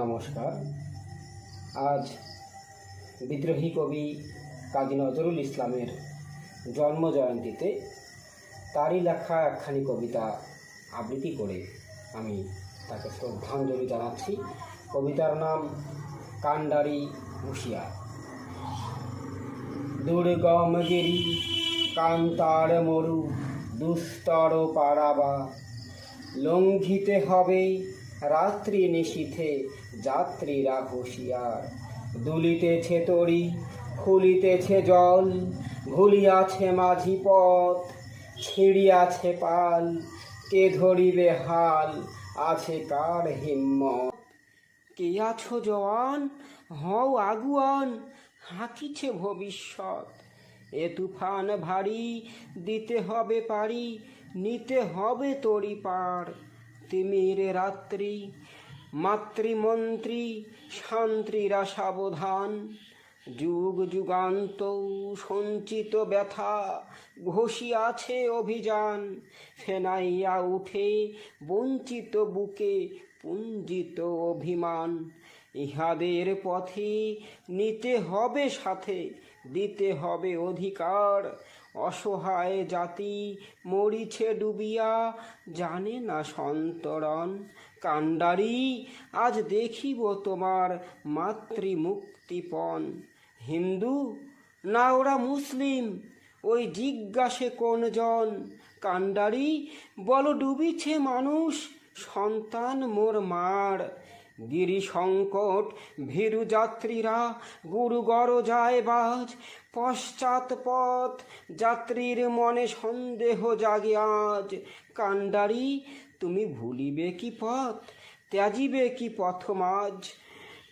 নমস্কার। আজ বিদ্রোহী কবি কাজী নজরুল ইসলামের জন্ম জয়ন্তীতে তারই লেখা একখানি কবিতা আবৃত্তি করে আমি তাকে শ্রদ্ধাঞ্জলি জানাচ্ছি। কবিতার নাম কান্ডারি হুঁশিয়ার দুর্গম গিরি কান্তার মরু দুস্তর পাড়াবা লঙ্ঘিতে হবে রাত্রি নিশীথে যাত্রীরা হুঁশিয়ার। দুলিতেছে তরি, খুলিতেছে জল ভুলিয়াছে মাঝি পথ, ছিড়িয়াছে পাল, কে ধরিবে হাল, আছে কার হিম্মত। কে আছো জওয়ান? হও আগুয়ান, হাঁকিছে ভবিষ্যৎ। এ তুফান ভারী, দিতে হবে পারি, নিতে হবে তরি পার। তিমির রাত্রি, মাতৃমন্ত্রী শান্ত্রীরা সাবধান যুগ যুগান্ত সঞ্চিত ব্যথা ঘষিয়াছে অভিযান, ফেনাইয়া উঠে বঞ্চিত বুকে পুঞ্জিত অভিমান। ইহাদের পথে নিতে হবে সাথে, দিতে হবে অধিকার অসহায় জাতি মরিছে ডুবিয়া, জানে না সন্তরণ। কাণ্ডারি, আজ দেখিব তোমার মাতৃমুক্তিপণ। হিন্দু, না ওরা মুসলিম, ওই জিজ্ঞাসে কোনজন কাণ্ডারি, বল ডুবিছে মানুষ, সন্তান মোর মার। গিরি সংকট ভীরু যাত্রীরা গুরু গর যায় বাজ। পশ্চাৎ পথ, যাত্রীর মনে সন্দেহ জাগে আজ। কাণ্ডারি, তুমি ভুলিবে কি পথ? ত্যাজিবে কি পথ মাঝ?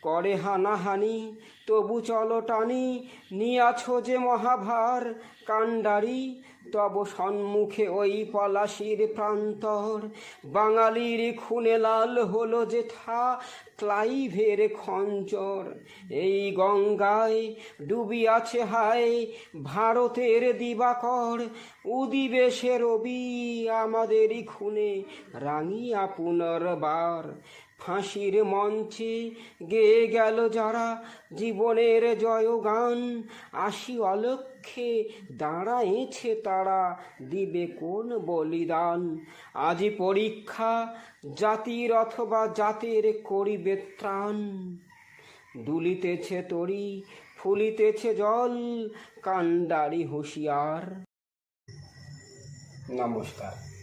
করে হানাহানি, তবু চলো টানি। নিয়াছো যে মহাভার। কাণ্ডারি তব সম্মুখে ওই পলাশির প্রান্তর। বাঙালির খুনে লাল হলো যেথা ক্লাইভের খঞ্চর এই গঙ্গায় ডুবিয়াছে হায় ভারতের দিবাকর। উদিবে সে রবি আমাদেরই খুনে রাঙিয়া পুনর্বার। ফাঁসির মঞ্চে গেয়ে গেল যারা জীবনের জয়গান। আসি অলক্ষে দাঁড়াইছে তারা, দিবে কোন বলিদান? আজি পরীক্ষা, জাতির অথবা জাতের করিবে ত্রাণ। দুলিতেছে তরি, ফুলিতেছে জল কান্ডারি হুঁশিয়ার। নমস্কার।